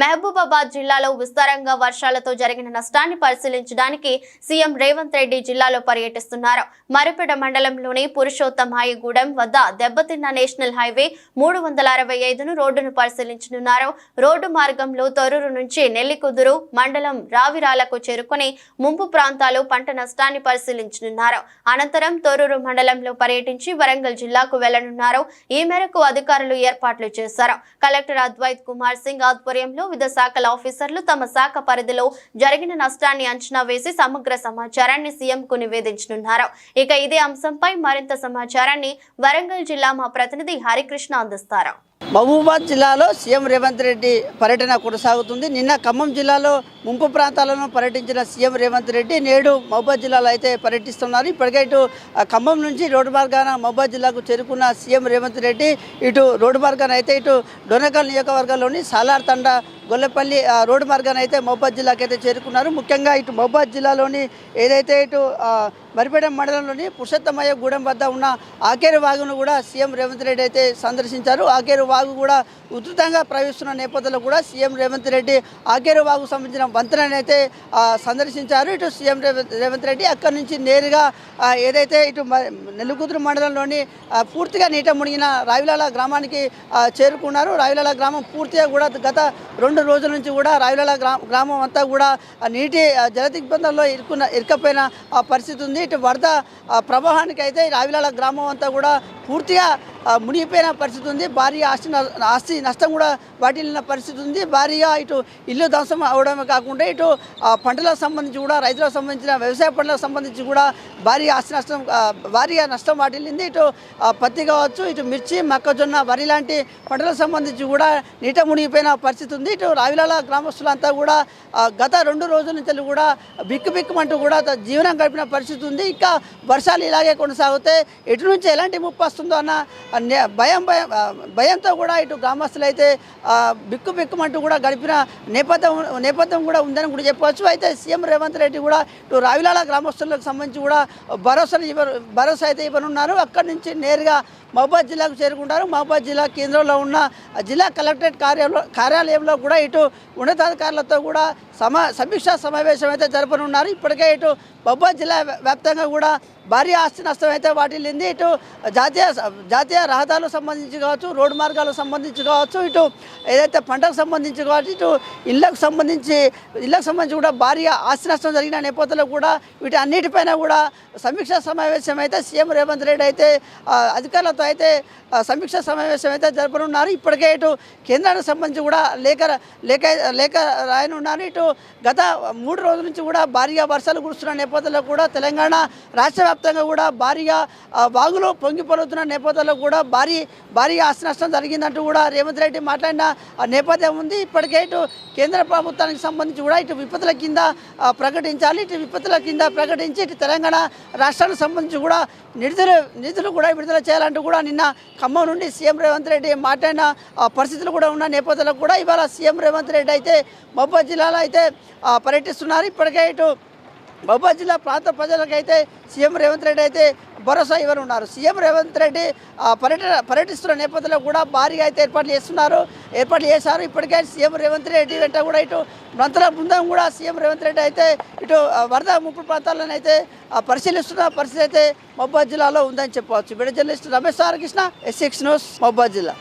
మహబూబాబాద్ జిల్లాలో విస్తారంగా వర్షాలతో జరిగిన నష్టాన్ని పరిశీలించడానికి సీఎం రేవంత్ రెడ్డి జిల్లాలో పర్యటిస్తున్నారు. మరిపెడ మండలంలోని పురుషోత్తమాయిగూడెం వద్ద దెబ్బతిన్న నేషనల్ హైవే మూడు వందల అరవై ఐదును రోడ్డును పరిశీలించనున్నారు. రోడ్డు మార్గంలో తొరూరు నుంచి నెల్లికుదురు మండలం రావిరాలకు చేరుకుని ముంపు ప్రాంతాలు పంట నష్టాన్ని పరిశీలించనున్నారు. అనంతరం తొరూరు మండలంలో పర్యటించి వరంగల్ జిల్లాకు వెళ్ళనున్నారు. ఈ మేరకు అధికారులు ఏర్పాట్లు చేశారు. కలెక్టర్ అద్వైత్ కుమార్ సింగ్ ఆధ్వర్యంలో వివిధ శాఖల ఆఫీసర్లు తమ శాఖ పరిధిలో జరిగిన నష్టాన్ని అంచనా వేసి సమగ్ర సమాచారాన్ని సీఎం కు నివేదించనున్నారు. ఇక ఇదే అంశంపై మరింత సమాచారాన్ని వరంగల్ జిల్లా మా ప్రతినిధి హరికృష్ణ అందిస్తారు. మహబూబాద్ జిల్లాలో సీఎం రేవంత్ రెడ్డి పర్యటన కొనసాగుతుంది. నిన్న ఖమ్మం జిల్లాలో ముంపు ప్రాంతాలను పర్యటించిన సీఎం రేవంత్ రెడ్డి నేడు మహబూబాద్ జిల్లాలో అయితే పర్యటిస్తున్నారు. ఇప్పటికే ఇటు ఆ, ఖమ్మం నుంచి రోడ్డు మార్గాన మహబూబాద్ జిల్లాకు చేరుకున్న సీఎం రేవంత్ రెడ్డి ఇటు రోడ్డు మార్గాన అయితే ఇటు డొనకల్ నియోజకవర్గంలోని సాలార్ తండా గొల్లపల్లి రోడ్డు మార్గాన్ని అయితే మహబాద్ జిల్లాకైతే అయితే చేరుకున్నారు. ముఖ్యంగా ఇటు మహబాద్ జిల్లాలోని ఏదైతే ఇటు మరిపేట మండలంలోని పురుషోత్తమయ్య గూడెం వద్ద ఉన్న ఆకేరు వాగును కూడా సీఎం రేవంత్ రెడ్డి అయితే సందర్శించారు. ఆకేరు వాగు కూడా ఉధృతంగా ప్రవహిస్తున్న నేపథ్యంలో కూడా సీఎం రేవంత్ రెడ్డి ఆకేరు వాగు సంబంధించిన వంతెనని అయితే సందర్శించారు. ఇటు సీఎం రేవంత్ రేవంత్ రెడ్డి అక్కడి నుంచి నేరుగా ఏదైతే ఇటు నెల్లుకూతురు మండలంలోని పూర్తిగా నీట మునిగిన రావిలాల గ్రామానికి చేరుకున్నారు. రావిలాల గ్రామం పూర్తిగా కూడా గత రెండు రోజుల నుంచి కూడా రావిలాల గ్రామం అంతా కూడా నీటి ఆ, జల దిగ్బంధంలో ఇరుకపోయిన ఆ పరిస్థితి ఉంది. ఇటు వరద ఆ, ప్రవాహానికి అయితే రావిలాల గ్రామం అంతా కూడా పూర్తిగా మునిగిపోయిన పరిస్థితి ఉంది. భారీ ఆస్తి ఆస్తి నష్టం కూడా వాటిల్లిన పరిస్థితి ఉంది. భారీగా ఇటు ఇల్లు ధ్వంసం అవడమే కాకుండా ఇటు పంటలకు సంబంధించి కూడా రైతులకు సంబంధించిన వ్యవసాయ పంటలకు సంబంధించి కూడా భారీ ఆస్తి నష్టం భారీగా నష్టం వాటిల్లింది. ఇటు పత్తి కావచ్చు ఇటు మిర్చి మొక్కజొన్న వరి లాంటి పంటలకు సంబంధించి కూడా నీట మునిగిపోయిన పరిస్థితి ఉంది. ఇటు రావిలాల గ్రామస్తులంతా కూడా గత రెండు రోజుల నుంచి కూడా బిక్కు బిక్కుమంటూ కూడా జీవనం గడిపిన పరిస్థితి ఉంది. ఇంకా వర్షాలు ఇలాగే కొనసాగితే ఎటు నుంచి ఎలాంటి ముప్పు వస్తుందో అన్న భయం భయం భయంతో కూడా ఇటు గ్రామస్తులు అయితే బిక్కు బిక్కుమంటూ కూడా గడిపిన నేపథ్యం నేపథ్యం కూడా ఉందని కూడా చెప్పవచ్చు. అయితే సీఎం రేవంత్ రెడ్డి కూడా ఇటు రావిలాల గ్రామస్తులకు సంబంధించి కూడా భరోసా ఇవ్వ భరోసా అయితే ఇవ్వనున్నారు. అక్కడి నుంచి నేరుగా మహబాద్ జిల్లాకు చేరుకుంటారు. మహబాద్ జిల్లా కేంద్రంలో ఉన్న జిల్లా కలెక్టరేట్ కార్యాలయంలో కార్యాలయంలో కూడా ఇటు ఉన్నతాధికారులతో కూడా సమా సమీక్షా సమావేశం అయితే జరపనున్నారు. ఇప్పటికే ఇటు మహబాద్ జిల్లా వ్యాప్తంగా కూడా భారీ ఆస్తి నష్టం అయితే వాటిల్లింది. ఇటు జాతీయ జాతీయ రహదారులకు సంబంధించి కావచ్చు రోడ్డు మార్గాలకు సంబంధించి కావచ్చు ఇటు ఏదైతే పంటకు సంబంధించి కావచ్చు ఇటు ఇళ్ళకు సంబంధించి ఇళ్ళకు సంబంధించి కూడా భారీ ఆస్తి నష్టం జరిగిన నేపథ్యంలో కూడా వీటి అన్నిటిపైన కూడా సమీక్షా సమావేశం అయితే సీఎం రేవంత్ రెడ్డి అయితే అధికారులతో అధికారులతో అయితే సమీక్ష సమావేశం అయితే జరపనున్నారు. ఇప్పటికే ఇటు కేంద్రానికి సంబంధించి కూడా లేఖ లేఖ లేఖ రాయనున్నారు. ఇటు గత మూడు రోజుల నుంచి కూడా భారీగా వర్షాలు కురుస్తున్న నేపథ్యంలో కూడా తెలంగాణ రాష్ట్ర వ్యాప్తంగా కూడా భారీగా ఆ, వాగులు పొంగి పొలుతున్న నేపథ్యంలో కూడా భారీ భారీగా ఆస్తి నష్టం జరిగిందంటూ కూడా రేవంత్ రెడ్డి మాట్లాడిన ఆ నేపథ్యం ఉంది. ఇప్పటికే ఇటు కేంద్ర ప్రభుత్వానికి సంబంధించి కూడా ఇటు విపత్తుల కింద ప్రకటించాలి. ఇటు విపత్తుల కింద ప్రకటించి ఇటు తెలంగాణ రాష్ట్రానికి సంబంధించి కూడా నిధులు నిధులు కూడా విడుదల చేయాలంటూ కూడా నిన్న ఖమ్మం నుండి సీఎం రేవంత్ రెడ్డి మాట్లాడిన పరిస్థితులు కూడా ఉన్న నేపథ్యంలో కూడా ఇవాళ సీఎం రేవంత్ రెడ్డి అయితే మహబూబ్ జిల్లాలో అయితే పర్యటిస్తున్నారు. ఇప్పటికే ఇటు మహబూబ్ జిల్లా ప్రాంత ప్రజలకైతే సీఎం రేవంత్ రెడ్డి అయితే భరోసా ఇవ్వనున్నారు. సీఎం రేవంత్ రెడ్డి ఆ, పర్యటన పర్యటిస్తున్న నేపథ్యంలో కూడా భారీగా అయితే ఏర్పాట్లు చేస్తున్నారు. ఏర్పాట్లు చేశారు. ఇప్పటికే సీఎం రేవంత్ రెడ్డి వెంట కూడా ఇటు మంత్రుల బృందం కూడా సీఎం రేవంత్ రెడ్డి అయితే ఇటు వరద ముప్పు ప్రాంతాలను అయితే ఆ, పరిశీలిస్తున్న పరిస్థితి అయితే మహబాద్ జిల్లాలో ఉందని చెప్పవచ్చు. బిడ్డ జర్నలిస్ట్ రమేష్ సారకృష్ణ ఎస్ సిక్స్ న్యూస్ మహబాద్ జిల్లా.